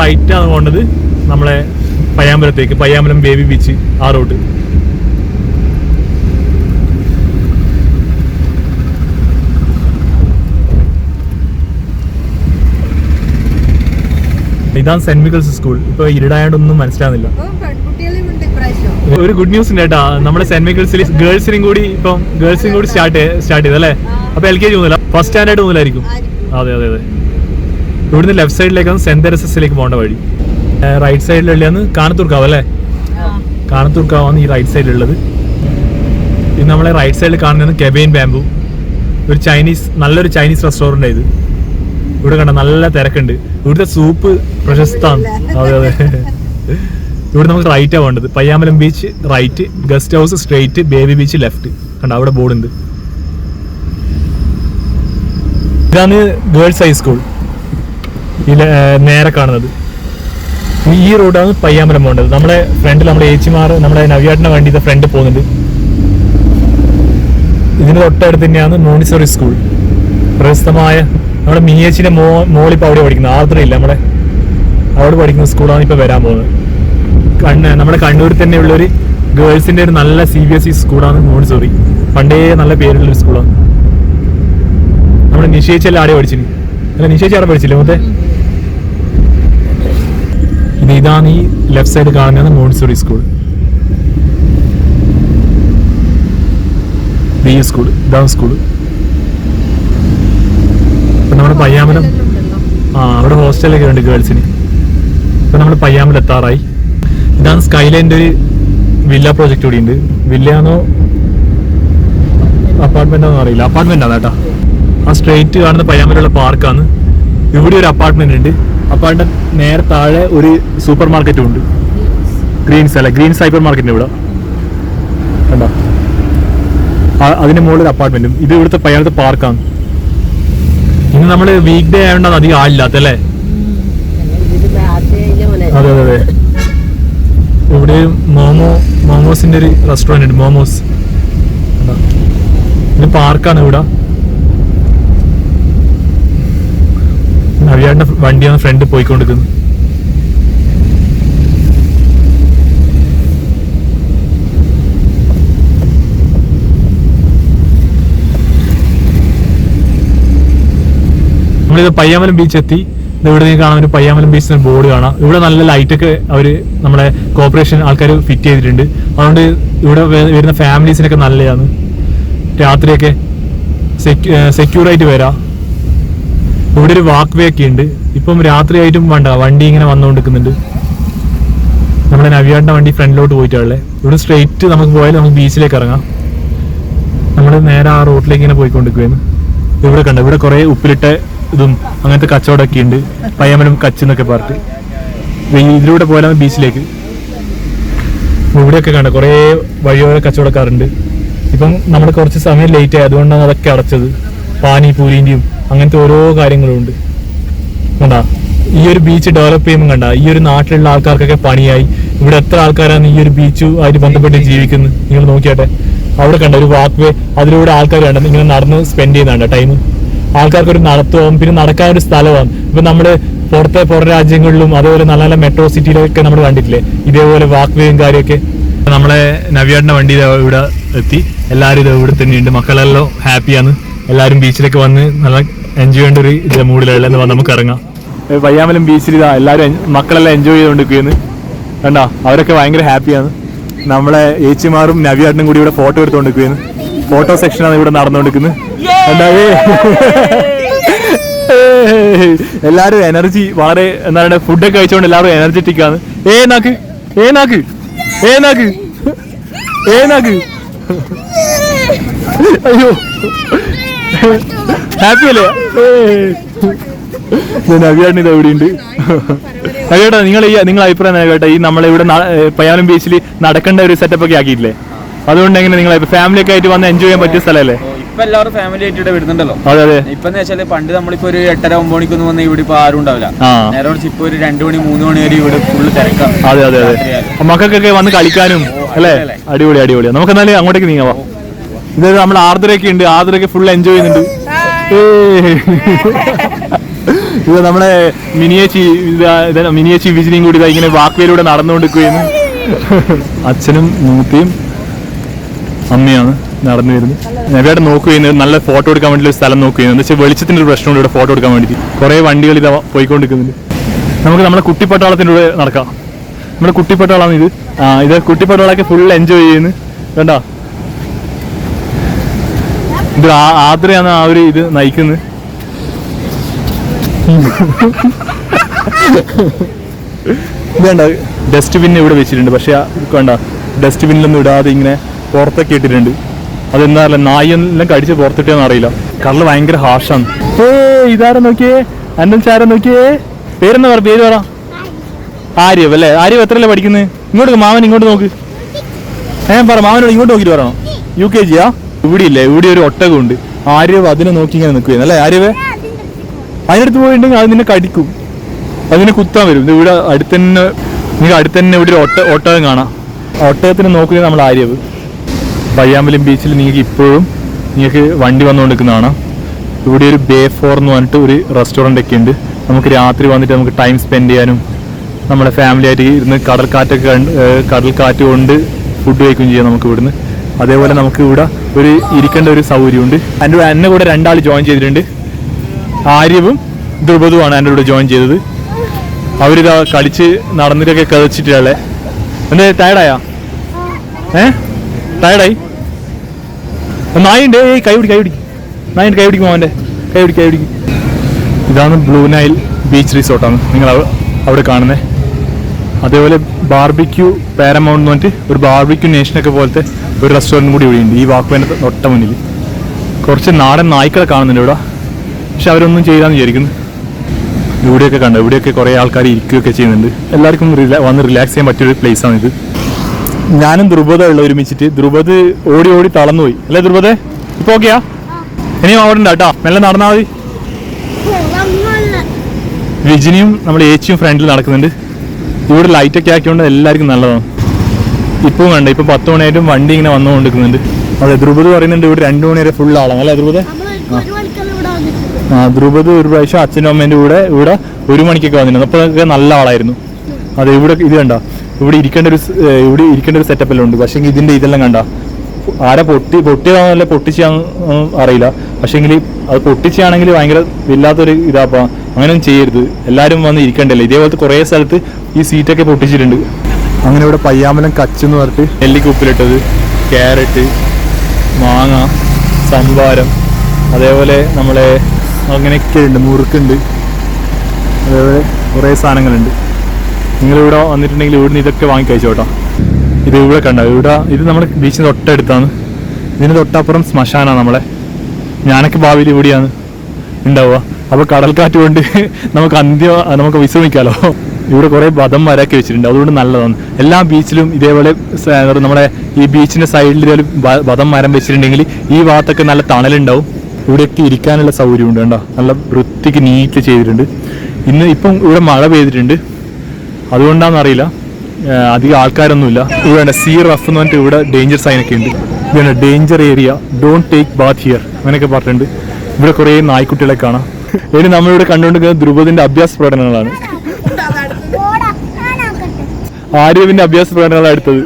Right ആണ് പോകേണ്ടത് നമ്മളെ പയ്യാമ്പലത്തേക്ക് പയ്യാമ്പലം ബേബി ബീച്ച് ആ റോഡ് ഇതാണ് സെന്റ് മിക്കിൾസ് സ്കൂൾ ഇപ്പൊ ഇരുടായോണ്ടൊന്നും മനസ്സിലാവുന്നില്ല. ഒരു ഗുഡ് ന്യൂസ് ഉണ്ട് കേട്ടാ. നമ്മുടെ സെന്റ് മിക്കൽസിൽ ഗേൾസിനും കൂടി ഇപ്പം ഗേൾസിനും കൂടി സ്റ്റാർട്ട് സ്റ്റാർട്ട് ചെയ്തല്ലേ? അപ്പൊ എൽ കെ ജി മുതല ഫസ്റ്റ് സ്റ്റാൻഡേർഡ് മുതലായിരിക്കും. അതെ അതെ അതെ. ഇവിടുന്ന് ലെഫ്റ്റ് സൈഡിലേക്കാണ് സെന്റ് തെരസസിലേക്ക് പോകേണ്ട വഴി. റൈറ്റ് സൈഡിലുള്ളതാണ് കാനത്തൂർക്കാവ് അല്ലേ? കാനത്തൂർക്കാവാണ് ഈ റൈറ്റ് സൈഡിലുള്ളത് ഇത് നമ്മളെ റൈറ്റ് സൈഡിൽ കാണുന്നത് കെബൈൻ ബാമ്പു ഒരു ചൈനീസ് നല്ലൊരു ചൈനീസ് റെസ്റ്റോറന്റ് ഇത്. ഇവിടെ കണ്ട നല്ല തിരക്കുണ്ട്. ഇവിടുത്തെ സൂപ്പ് പ്രശസ്തമാണ്. അതെ അതെ. ഇവിടെ നമുക്ക് റൈറ്റാണ് വേണ്ടത്. Payyambalam beach right guest house straight baby beach left കണ്ട അവിടെ ബോർഡ് ഉണ്ട്. ഇതാണ് ഗേൾസ് ഹൈസ്കൂൾ നേരെ കാണുന്നത്. ഈ റോഡാണ് പയ്യാമ്പലം പോകേണ്ടത്. നമ്മുടെ ഫ്രണ്ടിൽ നമ്മുടെ ഏച്ചിമാർ നമ്മുടെ നവ്യാട്ടിന്റെ വണ്ടിയുടെ ഫ്രണ്ട് പോകുന്നുണ്ട്. ഇതിന് തൊട്ടടുത്ത് തന്നെയാണ് മോണിസറി സ്കൂൾ പ്രശസ്തമായ നമ്മുടെ മിനിയേച്ചിന്റെ മോ മോളിപ്പോ അവിടെ പഠിക്കുന്നത് ആർദ്രയില്ല നമ്മുടെ. അവിടെ പഠിക്കുന്ന സ്കൂളാണ് ഇപ്പൊ വരാൻ പോകുന്നത്. കണ്ണ് നമ്മുടെ കണ്ണൂരിൽ തന്നെയുള്ള ഒരു ഗേൾസിന്റെ ഒരു നല്ല സി ബി എസ് ഇ സ്കൂളാണ് മോണിസോറി പണ്ടേ നല്ല പേരുള്ള ഒരു സ്കൂളാണ് നമ്മുടെ നിഷേച്ചല്ല ആടെ പഠിച്ചിന്. അല്ല നിശ്ചയിച്ച് ആടെ പഠിച്ചില്ലേ? മൊത്തേ ഇത് ഇതാണ് ഈ ലെഫ്റ്റ് സൈഡ് കാണുന്നത് മോൺസൂറി സ്കൂൾ ബി സ്കൂൾ ഇതാണ് സ്കൂൾ ഇപ്പം നമ്മുടെ പയ്യാമലം ആ അവിടെ ഹോസ്റ്റലൊക്കെ ഉണ്ട് ഗേൾസിന് ഇപ്പം നമ്മൾ പയ്യാമ്പലം എത്താറായി. ഇതാണ് സ്കൈലൈന്റെ ഒരു വില്ല പ്രോജക്റ്റ് കൂടി ഉണ്ട്. വില്ലയാണോ അപ്പാർട്ട്മെന്റ് ആണോ അറിയില്ല. അപ്പാർട്ട്മെന്റ് ആണ് കേട്ടോ. ആ സ്ട്രെയിറ്റ് കാണുന്ന പയ്യാമ്പലുള്ള പാർക്കാണ് ഇവിടെ ഒരു അപ്പാർട്ട്മെന്റ് ഉണ്ട്. അപ്പാർട്ട്മെന്റ് നേരെ താഴെ ഒരു സൂപ്പർ മാർക്കറ്റും ഉണ്ട് ഗ്രീൻസ് അല്ല ഗ്രീൻസ് ഹൈപ്പർ മാർക്കറ്റിന്റെ ഇവിടെ. കണ്ടോ? അതിന് മുകളിൽ ഒരു അപ്പാർട്ട്മെന്റും ഇത് ഇവിടുത്തെ പയ്യാളത്തെ പാർക്കാണ് ഇന്ന് നമ്മൾ വീക്ക് ഡേ ആയതുകൊണ്ടാണ് അധികം ആളില്ലാത്തല്ലേ അതെ അതെ അതെ. ഇവിടെ മോമോ മോമോസിന്റെ ഒരു റെസ്റ്റോറന്റ് ഉണ്ട് മോമോസ്? ഇത് പാർക്കാണ് ഇവിടെ. നവിയാടിന്റെ വണ്ടിയാണ് ഫ്രണ്ട് പോയിക്കൊണ്ടിരിക്കുന്നത് നമ്മളിത് പയ്യാമലം ബീച്ച് എത്തി. ഇവിടെ നിന്ന് കാണാൻ ഒരു പയ്യാമലം ബീച്ചിന് ബോർഡ് കാണാം. ഇവിടെ നല്ല ലൈറ്റൊക്കെ അവർ നമ്മുടെ കോർപ്പറേഷൻ ആൾക്കാർ ഫിറ്റ് ചെയ്തിട്ടുണ്ട്. അതുകൊണ്ട് ഇവിടെ വരുന്ന ഫാമിലീസിനൊക്കെ നല്ലതാണ്. രാത്രിയൊക്കെ സെക്യൂർ ആയിട്ട് വരാം. ഇവിടെ ഒരു വാക്ക് വേ ഒക്കെ ഉണ്ട്. ഇപ്പം രാത്രിയായിട്ടും വേണ്ട വണ്ടി ഇങ്ങനെ വന്നുകൊണ്ടിരിക്കുന്നുണ്ട് നമ്മുടെ നവ്യാടിന്റെ വണ്ടി ഫ്രണ്ടിലോട്ട് പോയിട്ടാണല്ലേ ഇവിടെ സ്ട്രെയിറ്റ് നമുക്ക് പോയാൽ നമുക്ക് ബീച്ചിലേക്ക് ഇറങ്ങാം. നമ്മൾ നേരെ ആ റോട്ടിലേക്ക് ഇങ്ങനെ പോയിക്കൊണ്ടിരിക്കുകയാണ് ഇവിടെ കണ്ട ഇവിടെ കുറെ ഉപ്പിലിട്ട ഇതും അങ്ങനത്തെ കച്ചവടമൊക്കെ ഉണ്ട്. പയ്യാമലം കച്ച് എന്നൊക്കെ പറഞ്ഞിട്ട് ഇതിലൂടെ പോയാൽ ബീച്ചിലേക്ക് ഇവിടെയൊക്കെ കണ്ട കുറെ വഴിയോര കച്ചവടക്കാരുണ്ട്. ഇപ്പം നമ്മൾ കുറച്ച് സമയം ലേറ്റ് ആയി അതുകൊണ്ടാണ് അതൊക്കെ അടച്ചത്. പാനി പൂരിന്റെയും അങ്ങനത്തെ ഓരോ കാര്യങ്ങളും ഉണ്ട് കണ്ടാ? ഈ ഒരു ബീച്ച് ഡെവലപ്പ് ചെയ്യുമ്പോൾ കണ്ട ഈ ഒരു നാട്ടിലുള്ള ആൾക്കാർക്കൊക്കെ പണിയായി. ഇവിടെ എത്ര ആൾക്കാരാണ് ഈ ഒരു ബീച്ചു ആയിട്ട് ബന്ധപ്പെട്ട് ജീവിക്കുന്നത്? നിങ്ങൾ നോക്കിയാട്ടെ. അവിടെ കണ്ട ഒരു വാക്ക് വേ അതിലൂടെ ആൾക്കാർ കണ്ട ഇങ്ങനെ നടന്ന് സ്പെൻഡ് ചെയ്യുന്നുണ്ട് ടൈം ആൾക്കാർക്ക് ഒരു നടത്തവും പിന്നെ നടക്കാൻ ഒരു സ്ഥലമാണ് ഇപ്പൊ നമ്മൾ പുറത്തെ പുറം രാജ്യങ്ങളിലും അതേപോലെ നല്ല നല്ല മെട്രോ സിറ്റിയിലൊക്കെ നമ്മൾ കണ്ടിട്ടില്ലേ? ഇതേപോലെ വാക്ക് വേയും കാര്യമൊക്കെ നമ്മളെ നവ്യാടിന്റെ വണ്ടി ഇവിടെ എത്തി. എല്ലാവരും ഇത് ഇവിടെ തന്നെയുണ്ട്. മക്കളെല്ലാം ഹാപ്പിയാണ് എല്ലാവരും ബീച്ചിലേക്ക് വന്ന് നല്ല എൻജോയ് ചെയ്യേണ്ട ഒരു ഇത് മൂഡിലുള്ള നമുക്ക് ഇറങ്ങാം. പയ്യാമലം ബീച്ചിൽ ഇതാ എല്ലാവരും മക്കളെല്ലാം എൻജോയ് ചെയ്തുകൊണ്ടിരിക്കുന്നു കണ്ടോ അവരൊക്കെ ഭയങ്കര ഹാപ്പിയാണ് നമ്മളെ ഏച്ചിമാറും നവിയാട്ടനും കൂടി ഇവിടെ ഫോട്ടോ എടുത്തുകൊണ്ടിരിക്കുന്നു ഫോട്ടോ സെക്ഷനാണ് ഇവിടെ നടന്നുകൊണ്ടിരിക്കുന്നത് കണ്ടാ, ഏ. എല്ലാവരും എനർജി വളരെ എന്താ പറയുക ഫുഡൊക്കെ കഴിച്ചുകൊണ്ട് എല്ലാവരും എനർജറ്റിക് ആണ്. ഏ നാക്ക് ഏ നാക്ക് ഏ നാക്ക് ഏ നാക്ക്. അയ്യോ. ഹാപ്പി അല്ലേ? നവിയാണ് ഇത് എവിടെ ഉണ്ട് കേട്ടോ നിങ്ങൾ ഈ നിങ്ങൾ അഭിപ്രായം കേട്ടോ? ഈ നമ്മളിവിടെ പയ്യാനും ബീച്ചിൽ നടക്കേണ്ട ഒരു സെറ്റപ്പ് ഒക്കെ ആക്കിയിട്ടില്ലേ? അതുകൊണ്ട് എങ്ങനെ നിങ്ങൾ ഫാമിലി ഒക്കെ ആയിട്ട് വന്ന് എൻജോയ് ചെയ്യാൻ പറ്റിയ സ്ഥലമല്ലേ? ഇപ്പൊ എല്ലാവരും ഫാമിലി ആയിട്ട് ഇവിടെ വരുന്നുണ്ടല്ലോ. അതെ അതെ. ഇപ്പൊ വെച്ചാൽ പണ്ട് നമ്മളിപ്പോ ഒരു എട്ടര ഒമ്പത് മണിക്കൊന്നും വന്ന ഇവിടെ ഇപ്പൊ ആരും ഉണ്ടാവില്ല. നേരെ കുറച്ച് ഇപ്പൊ ഒരു രണ്ടു മണി മൂന്ന് മണി വരെ ഇവിടെ ഫുള്ള് തിരക്കാണ് അതെ അതെ അതെ. മക്കൾക്കൊക്കെ വന്ന് കളിക്കാനും അല്ലേ? അടിപൊളി അടിപൊളി. നമുക്ക് എന്നാലും അങ്ങോട്ടേക്ക് നീങ്ങാവാ ഇത് നമ്മൾ ആർദ്രയൊക്കെ ഉണ്ട് ആർദ്രയൊക്കെ ഫുൾ എൻജോയ് ചെയ്യുന്നുണ്ട്. ഇത് നമ്മളെ മിനിയേച്ചി മിനിയേച്ചി വിജിനിയും കൂടി ഇങ്ങനെ വാക്വേലൂടെ നടന്നുകൊണ്ടിരിക്കുകയെന്ന് അച്ഛനും മൂത്തിയും അമ്മയാണ് നടന്നു വരുന്നത്. നവിയായിട്ട് നോക്കുകയെന്ന് നല്ല ഫോട്ടോ എടുക്കാൻ വേണ്ടി ഒരു സ്ഥലം നോക്കുകയെന്ന് എന്താ വെച്ചാൽ വെളിച്ചത്തിന്റെ ഒരു പ്രശ്നമുണ്ട് ഇവിടെ ഫോട്ടോ എടുക്കാൻ വേണ്ടി കുറേ വണ്ടികൾ ഇതാ പോയിക്കൊണ്ടിരിക്കുന്നുണ്ട്. നമുക്ക് നമ്മുടെ കുട്ടിപ്പട്ടാളത്തിന്റെ കൂടെ നടക്കാം. നമ്മുടെ കുട്ടിപ്പട്ടാളാണ് ഇത് ആ ഇത് കുട്ടിപ്പട്ടാളൊക്കെ ഫുൾ എൻജോയ് ചെയ്യുന്നു. വേണ്ട ഇത് ആദ്രയാണ് ആ ഒരു ഇത് നയിക്കുന്നത്. വേണ്ട ഡസ്റ്റ്ബിൻ ഇവിടെ വെച്ചിട്ടുണ്ട്. പക്ഷെ വേണ്ട. ഡസ്റ്റ്ബിന്നിലൊന്നും ഇടാതെ ഇങ്ങനെ പുറത്തൊക്കെ ഇട്ടിട്ടുണ്ട്. അതെന്താ നായെല്ലാം കടിച്ച് പുറത്തിട്ടാന്ന് അറിയില്ല. കള്ള് ഭയങ്കര ഹാഷാണ് ഏ ഇതാരം നോക്കിയേ? അന്നൽ ചാരം നോക്കിയേ? പേരെന്താ പറ? പേര് പറ. ആര്യവ് അല്ലേ? ആര്യവ് എത്രയല്ലേ പഠിക്കുന്നത്? ഇങ്ങോട്ട് മാവൻ മാമൻ ഇങ്ങോട്ട് നോക്ക്. ഏ പറ. മാമനോട് ഇങ്ങോട്ട് നോക്കിയിട്ട് പറയണോ. യു കെ ജിയാ ഇവിടെ ഇല്ലേ ഇവിടെ ഒരു ഒട്ടകമുണ്ട്. ആര്യവ് അതിനെ നോക്കി ഇങ്ങനെ നിൽക്കുകയാണ്. അല്ലേ ആര്യവേ? അതിനടുത്ത് പോയിട്ടുണ്ടെങ്കിൽ അത് നിന്നെ കടിക്കും. അതിനെ കുത്താൻ വരും. ഇവിടെ അടുത്ത് തന്നെ നിങ്ങൾക്ക് അടുത്ത് തന്നെ ഇവിടെ ഒരു ഒട്ട ഒട്ടകം കാണാം. ഒട്ടകത്തിന് നോക്കുകയാണ് നമ്മൾ ആര്യവ്. പയ്യാമ്പലം ബീച്ചിൽ നിങ്ങൾക്ക് ഇപ്പോഴും നിങ്ങൾക്ക് വണ്ടി വന്നുകൊണ്ടിരിക്കുന്നതാണ് ഇവിടെ ഒരു ബേ ഫോർ എന്ന് പറഞ്ഞിട്ട് ഒരു റെസ്റ്റോറന്റ് ഒക്കെ ഉണ്ട്. നമുക്ക് രാത്രി വന്നിട്ട് നമുക്ക് ടൈം സ്പെൻഡ് ചെയ്യാനും നമ്മുടെ ഫാമിലി ആയിട്ട് ഇരുന്ന് കടൽക്കാറ്റൊക്കെ കടൽക്കാറ്റ് കൊണ്ട് ഫുഡ് കഴിക്കുകയും ചെയ്യാം നമുക്ക് ഇവിടുന്ന്. അതേപോലെ നമുക്ക് ഇവിടെ ഒരു ഇരിക്കേണ്ട ഒരു സൗകര്യമുണ്ട്. എന്റെ കൂടെ എന്നെ കൂടെ രണ്ടാൾ ജോയിൻ ചെയ്തിട്ടുണ്ട്. ആര്യവും ധ്രുപതുമാണ് എന്റെ കൂടെ ജോയിൻ ചെയ്തത്. അവരിതാ കളിച്ച് നടന്നിട്ടൊക്കെ കതച്ചിട്ടുള്ളേ എന്തേ ടയർഡായാ ഏ? ടയർഡായി നായുണ്ട്. ഏയ് കൈ പിടി കൈ പിടി. നായുണ്ട് കൈ പിടിക്കും അവന്റെ കൈ പിടി കൈ പിടിക്കും. ഇതാണ് ബ്ലൂ നൈൽ ബീച്ച് റിസോർട്ടാണ്. നിങ്ങൾ അവിടെ കാണുന്നത് അതേപോലെ ബാർബിക്യൂ പാരമൗണ്ട് എന്ന് പറഞ്ഞിട്ട് ഒരു ബാർബിക്യൂ നേഷനൊക്കെ പോലത്തെ ഒരു റെസ്റ്റോറന്റ് കൂടി ഇവിടെ ഉണ്ട് ഈ വാക്കുവേന്റെ തൊട്ട മുന്നിൽ. കുറച്ച് നാടൻ നായ്ക്കളെ കാണുന്നുണ്ട് ഇവിടെ. പക്ഷെ അവരൊന്നും ചെയ്താന്ന് വിചാരിക്കുന്നു. ഇവിടെയൊക്കെ കണ്ടു? ഇവിടെയൊക്കെ കുറേ ആൾക്കാർ ഇരിക്കുകയൊക്കെ ചെയ്യുന്നുണ്ട്. എല്ലാവർക്കും റിലാ- വന്ന് റിലാക്സ് ചെയ്യാൻ പറ്റിയൊരു പ്ലേസ് ആണ് ഇത് ഞാനും ദ്രുപത ഉള്ള ഒരുമിച്ചിട്ട് ദ്രുപത് ഓടി ഓടി തളർന്നുപോയി. അല്ലേ ധ്രുപദേ? ഇപ്പൊ ഓക്കെയാ ഇനിയും അവിടെ ഉണ്ട് കേട്ടോ. മെല്ലെ നടന്നാൽ മതി. വിജിനിയും നമ്മൾ ഏച്ചിയും ഫ്രണ്ടിൽ നടക്കുന്നുണ്ട്. ഇവിടെ ലൈറ്റൊക്കെ ആക്കിയോണ്ട് എല്ലാവർക്കും നല്ലതാണ്. ഇപ്പം വേണ്ട ഇപ്പൊ പത്ത് മണിയായിട്ടും വണ്ടി ഇങ്ങനെ വന്നുകൊണ്ടിരിക്കുന്നുണ്ട്. അതെ ദ്രുപത് പറയുന്നുണ്ട് ഇവിടെ രണ്ടു മണി വരെ ഫുൾ ആളാണ് അല്ലേ ദ്രുപത് ആ ദ്രുപത് ഒരു പ്രാവശ്യം അച്ഛനും അമ്മേന്റെ കൂടെ ഇവിടെ ഒരു മണിക്കൊക്കെ വന്നിരുന്നു. അപ്പോൾ നല്ല ആളായിരുന്നു. അതെ ഇവിടെ ഇത് കണ്ട ഇവിടെ ഇരിക്കേണ്ട ഒരു ഇവിടെ ഇരിക്കേണ്ട ഒരു സെറ്റപ്പ് എല്ലാം ഉണ്ട്. പക്ഷേ ഇതിന്റെ ഇതെല്ലാം കണ്ട ആരെ പൊട്ടി പൊട്ടിയതാണല്ലേ പൊട്ടിച്ചാന്ന് അറിയില്ല. പക്ഷേങ്കിൽ അത് പൊട്ടിച്ചാണെങ്കിൽ ഭയങ്കര വല്ലാത്തൊരു ഇതാപ്പാ അങ്ങനെയൊന്നും ചെയ്യരുത്. എല്ലാവരും വന്ന് ഇരിക്കണ്ടല്ലോ? ഇതേപോലത്തെ കുറേ സ്ഥലത്ത് ഈ സീറ്റൊക്കെ പൊട്ടിച്ചിട്ടുണ്ട്. അങ്ങനെ ഇവിടെ പയ്യാമ്പലം കച്ച് എന്ന് പറഞ്ഞിട്ട് നെല്ലിക്ക് ഉപ്പിലിട്ടത് ക്യാരറ്റ് മാങ്ങ സംഭാരം അതേപോലെ നമ്മളെ അങ്ങനെയൊക്കെ ഉണ്ട്. മുറുക്കുണ്ട്. അതേപോലെ കുറേ സാധനങ്ങളുണ്ട്. നിങ്ങളിവിടെ വന്നിട്ടുണ്ടെങ്കിൽ ഇവിടുന്ന് ഇതൊക്കെ വാങ്ങി കഴിച്ചോട്ടോ ഇത് ഇവിടെ കണ്ട? ഇവിടെ ഇത് നമ്മുടെ ബീച്ചിന് തൊട്ടടുത്താണ്. ഇതിന് തൊട്ടപ്പുറം ശ്മശാനാണ് നമ്മളെ. ഞാനൊക്കെ ഭാവിയിൽ ഇവിടെയാണ്. ഉണ്ടാവുക. അപ്പോൾ കടൽക്കാറ്റ് കൊണ്ട് നമുക്ക് അന്ത്യ നമുക്ക് വിശ്രമിക്കാലോ. ഇവിടെ കുറേ ബദം മരമൊക്കെ വെച്ചിട്ടുണ്ട്. അതുകൊണ്ട് നല്ലതാണ്. എല്ലാ ബീച്ചിലും ഇതേപോലെ നമ്മുടെ ഈ ബീച്ചിന്റെ സൈഡിൽ ഇതേപോലെ ബദം മരം വെച്ചിട്ടുണ്ടെങ്കിൽ ഈ ഭാഗത്തൊക്കെ നല്ല തണലുണ്ടാവും. ഇവിടെയൊക്കെ ഇരിക്കാനുള്ള സൗകര്യമുണ്ട് കേട്ടോ നല്ല വൃത്തിക്ക് നീറ്റ് ചെയ്തിട്ടുണ്ട്. ഇന്ന് ഇപ്പം ഇവിടെ മഴ പെയ്തിട്ടുണ്ട്. അതുകൊണ്ടാണെന്ന് അറിയില്ല. ഏഹ് അധികം ആൾക്കാരൊന്നുമില്ല. ഇവിടെ സീ റഫ് എന്ന് പറഞ്ഞിട്ട് ഇവിടെ ഡേഞ്ചർ സൈൻ ഒക്കെ ഉണ്ട്. ഇവിടെ danger area. Don't take bath here അങ്ങനെയൊക്കെ പറഞ്ഞിട്ടുണ്ട്. ഇവിടെ കുറേ നായ്ക്കുട്ടികളെ കാണാം. ഇനി നമ്മളിവിടെ കണ്ടുകൊണ്ടിരിക്കുന്നത് ധ്രുപദിന്റെ അഭ്യാസ പ്രകടനങ്ങളാണ്. ആര്യവിന്റെ അഭ്യാസ പ്രകടനങ്ങളാണ് അടുത്തത്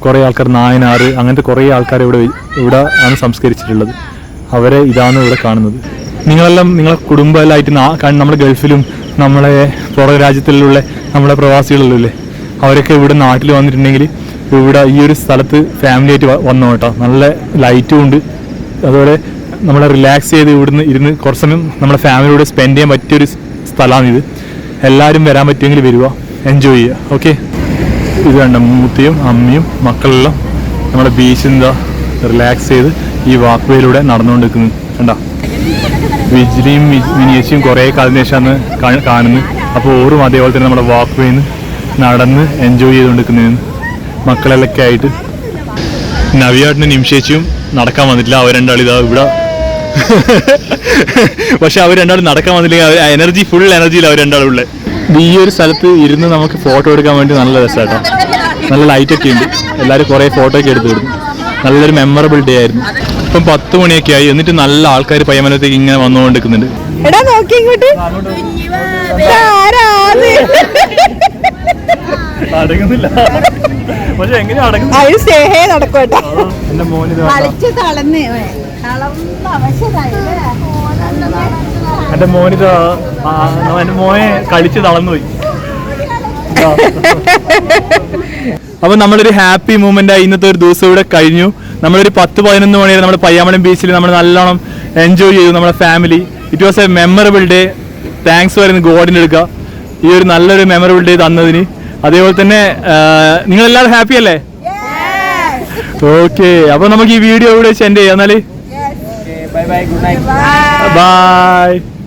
കുറേ ആൾക്കാർ നായനാറ് അങ്ങനത്തെ കുറേ ആൾക്കാർ ഇവിടെ ഇവിടെ ആണ് സംസ്കരിച്ചിട്ടുള്ളത്. അവരെ ഇതാണ് ഇവിടെ കാണുന്നത്. നിങ്ങളെല്ലാം നിങ്ങളെ കുടുംബമായിട്ട് നാ- ക- നമ്മുടെ ഗൾഫിലും നമ്മളെ പുറം രാജ്യത്തിലുള്ള നമ്മളെ പ്രവാസികളിലല്ലേ? അവരൊക്കെ ഇവിടെ നാട്ടിൽ വന്നിട്ടുണ്ടെങ്കിൽ ഇവിടെ ഈ ഒരു സ്ഥലത്ത് ഫാമിലി ആയിട്ട് വന്നോട്ടോ. നല്ല ലൈറ്റും ഉണ്ട്. അതുപോലെ നമ്മളെ റിലാക്സ് ചെയ്ത് ഇവിടുന്ന് ഇരുന്ന് കുറച്ച് സമയം നമ്മുടെ ഫാമിലിയോട് സ്പെൻഡ് ചെയ്യാൻ പറ്റിയൊരു സ്ഥലമാണിത് എല്ലാവരും വരാൻ പറ്റുമെങ്കിൽ വരിക എൻജോയ് ചെയ്യുക. ഓക്കെ ഇത് കണ്ട മൂത്തിയും അമ്മയും മക്കളെല്ലാം നമ്മുടെ ബീച്ചിൽ എന്താ റിലാക്സ് ചെയ്ത് ഈ വാക്വേയിലൂടെ നടന്നുകൊണ്ടിരിക്കുന്നു. കണ്ട? വിജിലിയും മിനിയേച്ചിയും കുറേ കാലത്തിന് ശേഷമാണ് കാണുന്നത്. അപ്പോൾ ഓറും അതേപോലെ തന്നെ നമ്മുടെ വാക്വേന്ന് നടന്ന് എൻജോയ് ചെയ്തുകൊണ്ടിരിക്കുന്ന മക്കളെല്ലൊക്കെ ആയിട്ട്. നവിയാട്ടിന് നിമിഷേച്ചിയും നടക്കാൻ വന്നിട്ടില്ല. അവർ രണ്ടാളും ഇവിടെ പക്ഷെ അവർ രണ്ടാളും നടക്കാൻ വന്നില്ലെങ്കിൽ എനർജി ഫുൾ എനർജിയിൽ അവർ രണ്ടാളും ഉള്ളത് ഈ ഒരു സ്ഥലത്ത് ഇരുന്ന് നമുക്ക് ഫോട്ടോ എടുക്കാൻ വേണ്ടി നല്ല രസമാട്ടോ നല്ല ലൈറ്റ് ഒക്കെ ഉണ്ട്. എല്ലാവരും കുറേ ഫോട്ടോ ഒക്കെ എടുത്തു വിടുന്നു. നല്ലൊരു മെമ്മറബിൾ ഡേ ആയിരുന്നു. ഇപ്പം പത്ത് മണിയൊക്കെ ആയി. എന്നിട്ട് നല്ല ആൾക്കാർ പയ്യമലത്തേക്ക് ഇങ്ങനെ വന്നുകൊണ്ടിരിക്കുന്നുണ്ട്. എടാ നോക്കി ഇങ്ങോട്ട്. അടങ്ങുന്നില്ല. പക്ഷെ എങ്ങനെ അടങ്ങുന്നു അതിന് സ്നേഹേ നടക്കും കേട്ടോ എന്റെ എന്റെ മോനിത് എന്റെ മോനെ കളിച്ച് തളർന്നുപോയി. അപ്പൊ നമ്മളൊരു ഹാപ്പി മൂമെന്റ് ആയി ഇന്നത്തെ ഒരു ദിവസം ഇവിടെ കഴിഞ്ഞു. നമ്മളൊരു പത്ത് പതിനൊന്ന് മണി വരെ നമ്മുടെ പയ്യാമലം ബീച്ചിൽ നമ്മൾ നല്ലോണം എൻജോയ് ചെയ്തു നമ്മുടെ family it was a memorable day thanks പറയുന്നത് ഗോഡിന് എടുക്കുക. ഈ ഒരു നല്ലൊരു മെമ്മറബിൾ ഡേ തന്നതിന്. അതേപോലെ തന്നെ നിങ്ങളെല്ലാവരും ഹാപ്പി അല്ലേ? ഓക്കെ അപ്പൊ നമുക്ക് ഈ വീഡിയോ ഇവിടെ വെച്ച് ചെയ്യാം. എന്നാൽ bye bye good night bye